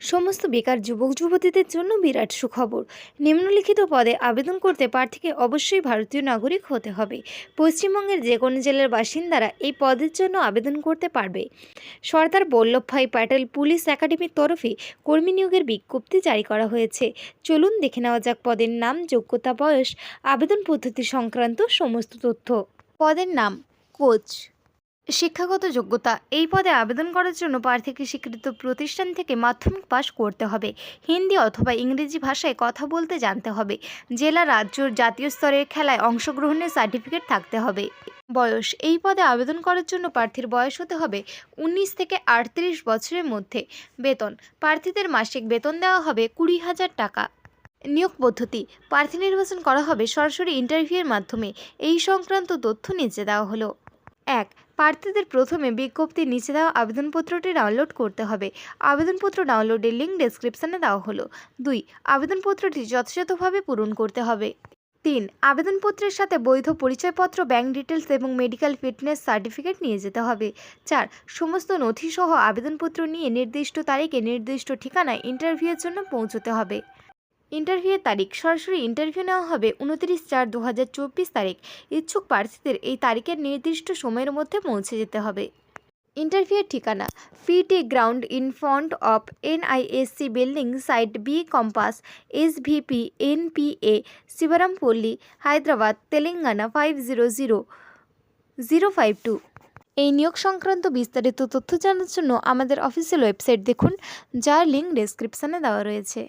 সমস্ত বেকার যুবক যুবতীদের জন্য বিরাট সুখবর। নিম্নলিখিত পদে আবেদন করতে প্রার্থীকে অবশ্যই ভারতীয় নাগরিক হতে হবে। পশ্চিমবঙ্গের যে কোনো জেলার বাসিন্দারা এই পদের জন্য আবেদন করতে পারবে। সর্দার বল্লভভাই প্যাটেল পুলিশ একাডেমির তরফে কর্মী নিয়োগের বিজ্ঞপ্তি জারি করা হয়েছে। চলুন দেখে নেওয়া যাক পদের নাম, যোগ্যতা, বয়স, আবেদন পদ্ধতি সংক্রান্ত সমস্ত তথ্য। পদের নাম, কোচ। শিক্ষাগত যোগ্যতা। এই পদে আবেদন করার জন্য প্রার্থীকে স্বীকৃত প্রতিষ্ঠান থেকে মাধ্যমিক পাশ করতে হবে। হিন্দি অথবা ইংরেজি ভাষায় কথা বলতে জানতে হবে। জেলা, রাজ্য, জাতীয় স্তরের খেলায় অংশগ্রহণের সার্টিফিকেট থাকতে হবে। বয়স। এই পদে আবেদন করার জন্য প্রার্থীর বয়স হতে হবে উনিশ থেকে আটত্রিশ বছরের মধ্যে। বেতন। প্রার্থীদের মাসিক বেতন দেওয়া হবে কুড়ি হাজার টাকা। নিয়োগ পদ্ধতি। প্রার্থী নির্বাচন করা হবে সরাসরি ইন্টারভিউয়ের মাধ্যমে। এই সংক্রান্ত তথ্য নিচে দেওয়া হলো। এক প্রার্থীদের প্রথমে বিজ্ঞপ্তির নিচে দেওয়া আবেদনপত্রটি ডাউনলোড করতে হবে। আবেদনপত্র ডাউনলোডের লিঙ্ক ডেসক্রিপশনে দেওয়া হলো। দুই, আবেদনপত্রটি যথাযথভাবে পূরণ করতে হবে। তিন, আবেদনপত্রের সাথে বৈধ পরিচয়পত্র, ব্যাংক ডিটেলস এবং মেডিকেল ফিটনেস সার্টিফিকেট নিয়ে যেতে হবে। চার, সমস্ত নথিসহ আবেদনপত্র নিয়ে নির্দিষ্ট তারিখে নির্দিষ্ট ঠিকানায় ইন্টারভিউয়ের জন্য পৌঁছতে হবে। ইন্টারভিউয়ের তারিখ, সরাসরি ইন্টারভিউ নেওয়া হবে উনত্রিশ চার দু তারিখ। ইচ্ছুক প্রার্থীদের এই তারিখের নির্দিষ্ট সময়ের মধ্যে পৌঁছে যেতে হবে। ইন্টারভিউয়ের ঠিকানা PT ground in front of NISC building site B compass, SVP, NPA, Shivarampally, Hyderabad, Telangana five zero zero zero five two. এই নিয়োগ সংক্রান্ত বিস্তারিত তথ্য জানার জন্য আমাদের অফিসিয়াল ওয়েবসাইট দেখুন, যার লিঙ্ক ডেসক্রিপশানে দেওয়া রয়েছে।